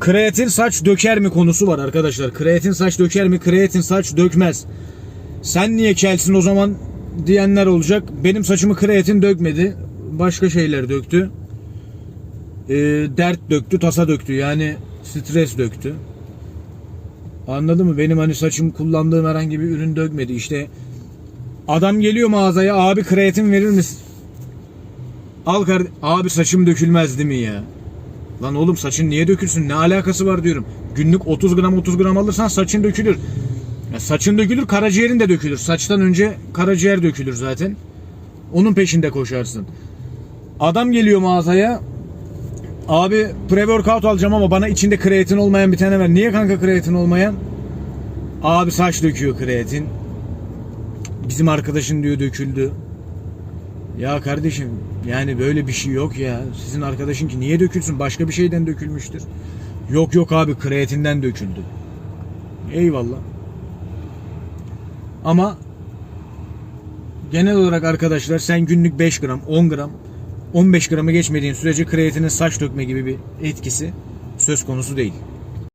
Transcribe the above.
Kreatin saç döker mi konusu var arkadaşlar. Kreatin saç döker mi? Kreatin saç dökmez. Sen niye kelsin o zaman diyenler olacak. Benim saçımı kreatin dökmedi. Başka şeyler döktü. Ee, dert döktü, tasa döktü. Yani stres döktü. Anladın mı? Benim hani saçım kullandığım herhangi bir ürün dökmedi. İşte adam geliyor mağazaya abi kreatin verir misin? Al kar abi saçım dökülmez değil mi ya? Lan oğlum saçın niye dökülsün? Ne alakası var diyorum. Günlük 30 gram 30 gram alırsan saçın dökülür. Ya saçın dökülür, karaciğerin de dökülür. Saçtan önce karaciğer dökülür zaten. Onun peşinde koşarsın. Adam geliyor mağazaya. Abi pre-workout alacağım ama bana içinde kreatin olmayan bir tane ver. Niye kanka kreatin olmayan? Abi saç döküyor kreatin. Bizim arkadaşın diyor döküldü. Ya kardeşim yani böyle bir şey yok ya. Sizin arkadaşın ki niye dökülsün? Başka bir şeyden dökülmüştür. Yok yok abi kreatinden döküldü. Eyvallah. Ama genel olarak arkadaşlar sen günlük 5 gram, 10 gram, 15 gramı geçmediğin sürece kreatinin saç dökme gibi bir etkisi söz konusu değil.